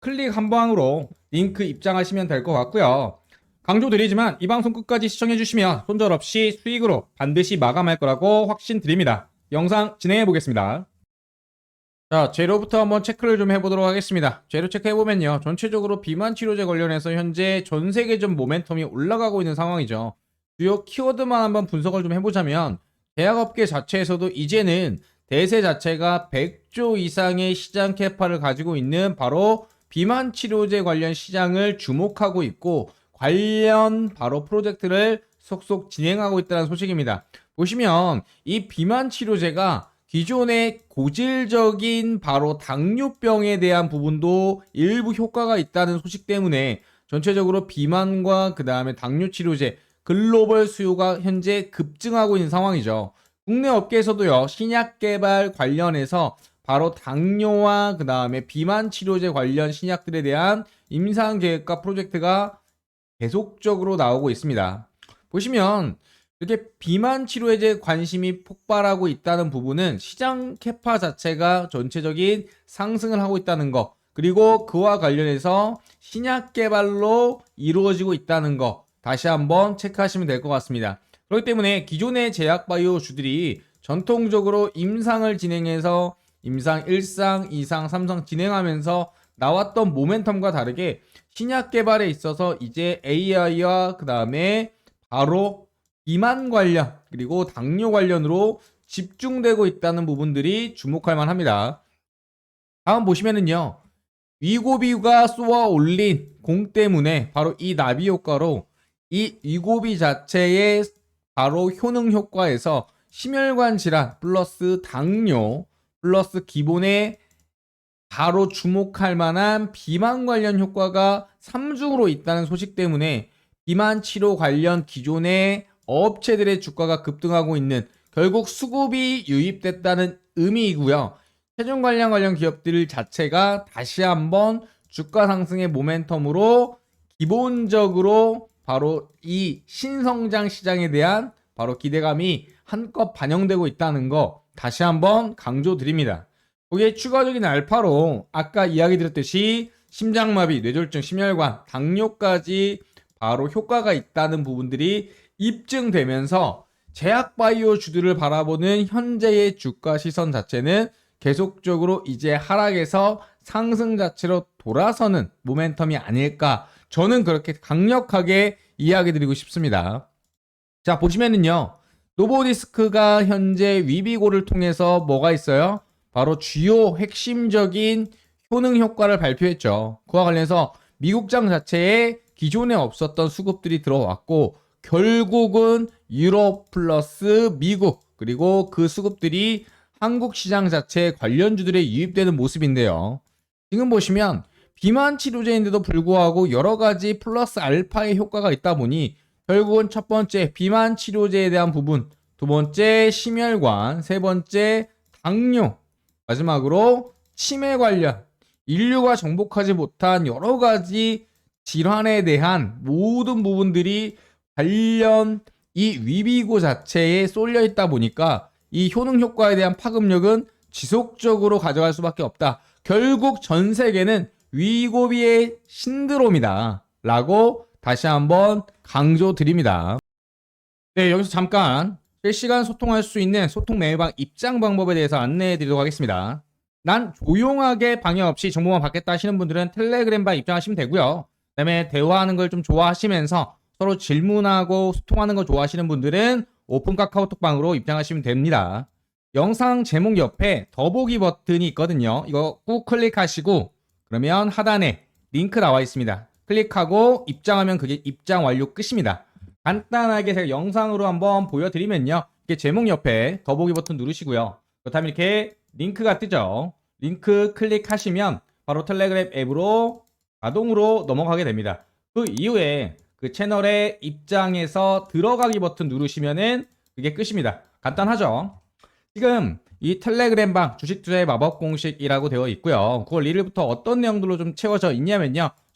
클릭 한 방으로 링크 입장하시면 될 것 같고요. 강조드리지만 이 방송 끝까지 시청해주시면 손절 없이 수익으로 반드시 마감할 거라고 확신드립니다. 영상 진행해 보겠습니다. 자, 재료부터 한번 체크를 좀 해보도록 하겠습니다. 재료 체크해보면요. 전체적으로 비만 치료제 관련해서 현재 전 세계적 모멘텀이 올라가고 있는 상황이죠. 주요 키워드만 한번 분석을 좀 해보자면 제약업계 자체에서도 이제는 대세 자체가 100조 이상의 시장 캐파를 가지고 있는 바로 비만 치료제 관련 시장을 주목하고 있고 관련 바로 프로젝트를 속속 진행하고 있다는 소식입니다. 보시면 이 비만 치료제가 기존의 고질적인 바로 당뇨병에 대한 부분도 일부 효과가 있다는 소식 때문에 전체적으로 비만과 그 다음에 당뇨 치료제 글로벌 수요가 현재 급증하고 있는 상황이죠. 국내 업계에서도요 신약 개발 관련해서 바로 당뇨와 그 다음에 비만 치료제 관련 신약들에 대한 임상 계획과 프로젝트가 계속적으로 나오고 있습니다. 보시면 이렇게 비만 치료제 관심이 폭발하고 있다는 부분은 시장 캐파 자체가 전체적인 상승을 하고 있다는 거, 그리고 그와 관련해서 신약 개발로 이루어지고 있다는 거 다시 한번 체크하시면 될 것 같습니다. 그렇기 때문에 기존의 제약 바이오 주들이 전통적으로 임상을 진행해서 임상 1상, 2상, 3상 진행하면서 나왔던 모멘텀과 다르게 신약 개발에 있어서 이제 AI와 그 다음에 바로 비만 관련 그리고 당뇨 관련으로 집중되고 있다는 부분들이 주목할 만합니다. 다음 보시면은요. 위고비가 쏘아 올린 공 때문에 바로 이 나비 효과로 이 위고비 자체의 바로 효능 효과에서 심혈관 질환 플러스 당뇨 플러스 기본의 바로 주목할 만한 비만 관련 효과가 3중으로 있다는 소식 때문에 비만 치료 관련 기존의 업체들의 주가가 급등하고 있는 결국 수급이 유입됐다는 의미이고요. 체중 관련 관련 기업들 자체가 다시 한번 주가 상승의 모멘텀으로 기본적으로 바로 이 신성장 시장에 대한 바로 기대감이 한껏 반영되고 있다는 거 다시 한번 강조드립니다. 거기에 추가적인 알파로 아까 이야기 드렸듯이 심장마비, 뇌졸중, 심혈관, 당뇨까지 바로 효과가 있다는 부분들이 입증되면서 제약바이오 주들을 바라보는 현재의 주가 시선 자체는 계속적으로 이제 하락에서 상승 자체로 돌아서는 모멘텀이 아닐까 저는 그렇게 강력하게 이야기 드리고 싶습니다. 자 보시면은요 노보디스크가 현재 위비고를 통해서 뭐가 있어요? 바로 주요 핵심적인 효능 효과를 발표했죠. 그와 관련해서 미국장 자체에 기존에 없었던 수급들이 들어왔고 결국은 유럽 플러스 미국 그리고 그 수급들이 한국 시장 자체 관련주들에 유입되는 모습인데요. 지금 보시면 비만 치료제인데도 불구하고 여러 가지 플러스 알파의 효과가 있다 보니 결국은 첫 번째 비만 치료제에 대한 부분, 두 번째 심혈관, 세 번째 당뇨, 마지막으로 치매 관련 인류가 정복하지 못한 여러 가지 질환에 대한 모든 부분들이 관련 이 위비고 자체에 쏠려 있다 보니까 이 효능 효과에 대한 파급력은 지속적으로 가져갈 수밖에 없다. 결국 전 세계는 위고비의 신드롬이다. 라고 다시 한번 강조드립니다. 네, 여기서 잠깐 실시간 소통할 수 있는 소통 메일방 입장 방법에 대해서 안내해 드리도록 하겠습니다. 난 조용하게 방해 없이 정보만 받겠다 하시는 분들은 텔레그램방 입장하시면 되고요. 그다음에 대화하는 걸 좀 좋아하시면서 서로 질문하고 소통하는 거 좋아하시는 분들은 오픈 카카오톡방으로 입장하시면 됩니다. 영상 제목 옆에 더보기 버튼이 있거든요. 이거 꾹 클릭하시고 그러면 하단에 링크 나와 있습니다. 클릭하고 입장하면 그게 입장 완료 끝입니다. 간단하게 제가 영상으로 한번 보여드리면요. 이게 제목 옆에 더보기 버튼 누르시고요. 그렇다면 이렇게 링크가 뜨죠. 링크 클릭하시면 바로 텔레그램 앱으로 자동으로 넘어가게 됩니다. 그 이후에 그 채널의 입장에서 들어가기 버튼 누르시면은 그게 끝입니다. 간단하죠? 지금 이 텔레그램 방 주식 투자의 마법 공식이라고 되어 있고요. 9월 1일부터 어떤 내용들로 좀 채워져 있냐면요.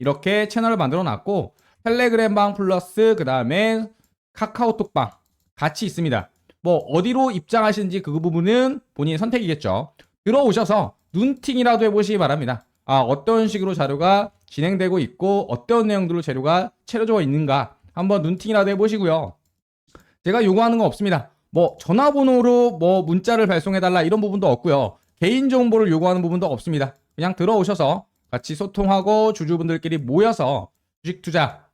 이렇게 채널을 만들어 놨고 텔레그램 방 플러스 그 다음에 카카오톡 방 같이 있습니다. 뭐 어디로 입장하시는지 그 부분은 본인의 선택이겠죠. 들어오셔서 눈팅이라도 해보시기 바랍니다. 아 어떤 식으로 자료가 진행되고 있고 어떤 내용들로 재료가 채워져 있는가 한번 눈팅이라도 해보시고요. 제가 요구하는 거 없습니다. 뭐 전화번호로 뭐 문자를 발송해달라 이런 부분도 없고요. 개인 정보를 요구하는 부분도 없습니다. 그냥 들어오셔서 같이 소통하고 주주분들끼리 모여서 주식 투자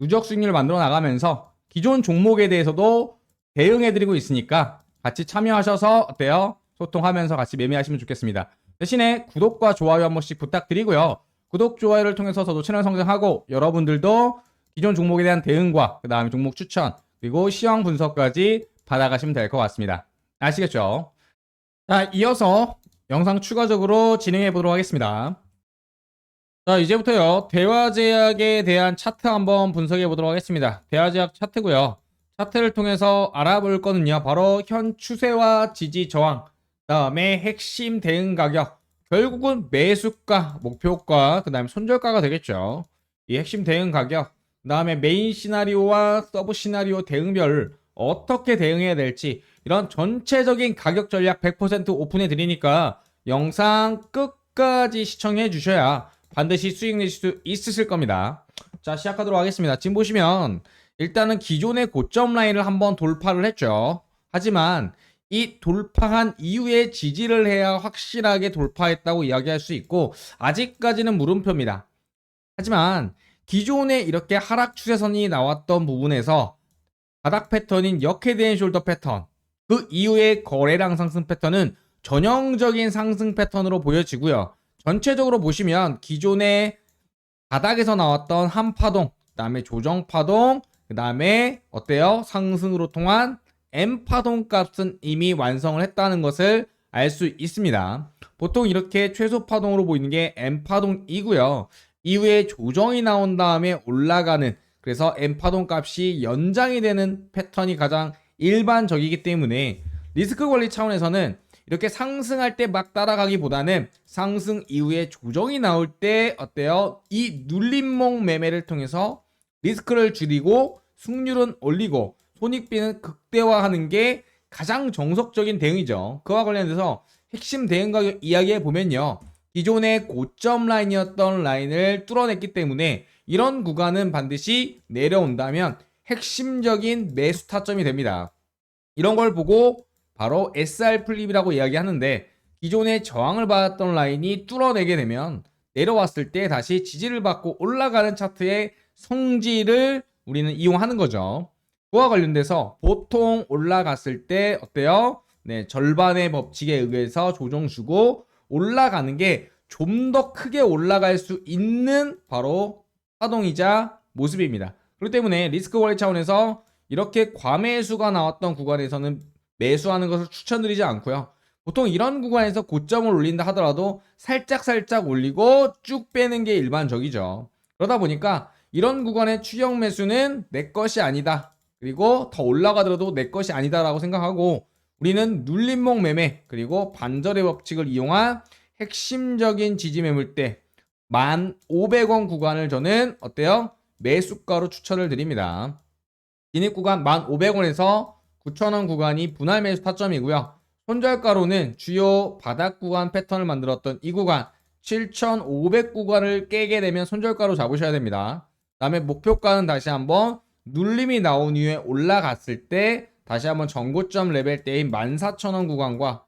누적 수익률을 만들어 나가면서 기존 종목에 대해서도 대응해드리고 있으니까 같이 참여하셔서 어때요? 소통하면서 같이 매매하시면 좋겠습니다. 대신에 구독과 좋아요 한 번씩 부탁드리고요. 구독, 좋아요를 통해서 저도 채널 성장하고 여러분들도 기존 종목에 대한 대응과 그 다음에 종목 추천 그리고 시황 분석까지 받아가시면 될 것 같습니다. 아시겠죠? 자, 이어서 영상 추가적으로 진행해 보도록 하겠습니다. 자, 이제부터요. 대화제약에 대한 차트 한번 분석해 보도록 하겠습니다. 대화제약 차트고요. 차트를 통해서 알아볼 거는요. 바로 현 추세와 지지 저항, 그다음에 핵심 대응 가격, 결국은 매수가, 목표가, 그 다음에 손절가가 되겠죠. 이 핵심 대응 가격, 그 다음에 메인 시나리오와 서브 시나리오 대응별 어떻게 대응해야 될지 이런 전체적인 가격 전략 100% 오픈해 드리니까 영상 끝까지 시청해 주셔야 반드시 수익 내실 수 있으실 겁니다. 자, 시작하도록 하겠습니다. 지금 보시면 일단은 기존의 고점 라인을 한번 돌파를 했죠. 하지만 이 돌파한 이후에 지지를 해야 확실하게 돌파했다고 이야기할 수 있고 아직까지는 물음표입니다. 하지만 기존에 이렇게 하락 추세선이 나왔던 부분에서 바닥 패턴인 역헤드앤 숄더 패턴 그 이후에 거래량 상승 패턴은 전형적인 상승 패턴으로 보여지고요. 전체적으로 보시면 기존의 바닥에서 나왔던 한 파동, 그 다음에 조정 파동, 그 다음에 어때요? 상승으로 통한 M 파동 값은 이미 완성을 했다는 것을 알 수 있습니다. 보통 이렇게 최소 파동으로 보이는 게 M 파동이고요. 이후에 조정이 나온 다음에 올라가는 그래서 M 파동 값이 연장이 되는 패턴이 가장 일반적이기 때문에 리스크 관리 차원에서는 이렇게 상승할 때 막 따라가기보다는 상승 이후에 조정이 나올 때 어때요? 이 눌림목 매매를 통해서 리스크를 줄이고 승률은 올리고 손익비는 극대화하는 게 가장 정석적인 대응이죠. 그와 관련돼서 핵심 대응 가격 이야기해 보면요. 기존의 고점 라인이었던 라인을 뚫어냈기 때문에 이런 구간은 반드시 내려온다면 핵심적인 매수 타점이 됩니다. 이런 걸 보고 바로 SR 플립이라고 이야기하는데 기존의 저항을 받았던 라인이 뚫어내게 되면 내려왔을 때 다시 지지를 받고 올라가는 차트의 성질을 우리는 이용하는 거죠. 그와 관련돼서 보통 올라갔을 때 어때요? 네, 절반의 법칙에 의해서 조정 주고 올라가는 게 좀 더 크게 올라갈 수 있는 바로 파동이자 모습입니다. 그렇기 때문에 리스크 관리 차원에서 이렇게 과매수가 나왔던 구간에서는 매수하는 것을 추천드리지 않고요. 보통 이런 구간에서 고점을 올린다 하더라도 살짝 살짝 올리고 쭉 빼는 게 일반적이죠. 그러다 보니까 이런 구간의 추격 매수는 내 것이 아니다. 그리고 더 올라가더라도 내 것이 아니다라고 생각하고 우리는 눌림목 매매 그리고 반절의 법칙을 이용한 핵심적인 지지 매물대 1,500원 구간을 저는 어때요? 매수가로 추천을 드립니다. 진입 구간 1,500원에서 9,000원 구간이 분할 매수 타점이고요. 손절가로는 주요 바닥 구간 패턴을 만들었던 이 구간 7,500 구간을 깨게 되면 손절가로 잡으셔야 됩니다. 다음에 목표가는 다시 한번 눌림이 나온 이후에 올라갔을 때 다시 한번 전고점 레벨대인 14,000원 구간과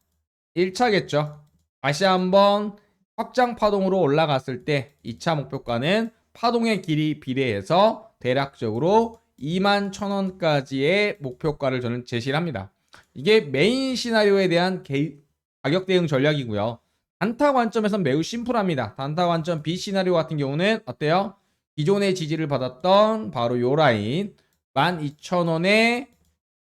1차겠죠. 다시 한번 확장 파동으로 올라갔을 때 2차 목표가는 파동의 길이 비례해서 대략적으로 21,000원까지의 목표가를 저는 제시를 합니다. 이게 메인 시나리오에 대한 개- 가격 대응 전략이고요. 단타 관점에선 매우 심플합니다. 단타 관점 B 시나리오 같은 경우는 어때요? 기존의 지지를 받았던 바로 요 라인 12,000원에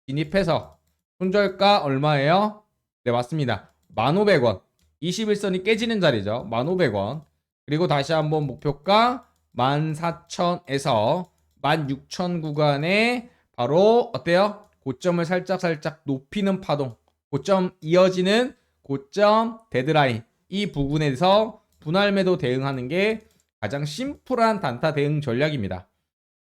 진입해서 손절가 얼마예요? 네 맞습니다. 1,500원 21선이 깨지는 자리죠. 1,500원 그리고 다시 한번 목표가 14,000에서 16,000 구간에 바로 어때요? 고점을 살짝 살짝 높이는 파동 고점 이어지는 고점 데드라인 이 부분에서 분할 매도 대응하는 게 가장 심플한 단타 대응 전략입니다.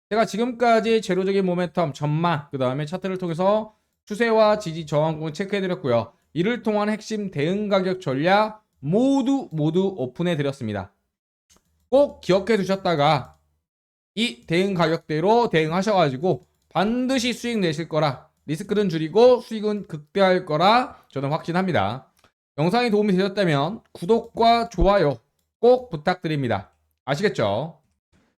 제가 지금까지 제로적인 모멘텀 전망 그 다음에 차트를 통해서 추세와 지지 저항국을 체크해 드렸고요. 이를 통한 핵심 대응 가격 전략 모두 모두 오픈해 드렸습니다. 꼭 기억해 두셨다가 이 대응 가격대로 대응하셔가지고 반드시 수익 내실 거라 리스크는 줄이고 수익은 극대화할 거라 저는 확신합니다. 영상이 도움이 되셨다면 구독과 좋아요 꼭 부탁드립니다. 아시겠죠?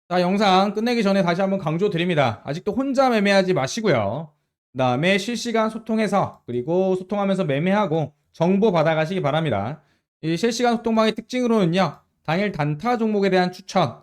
자, 영상 끝내기 전에 다시 한번 강조 드립니다. 아직도 혼자 매매하지 마시고요. 그 다음에 실시간 소통해서 그리고 소통하면서 매매하고 정보 받아가시기 바랍니다. 이 실시간 소통방의 특징으로는요. 당일 단타 종목에 대한 추천,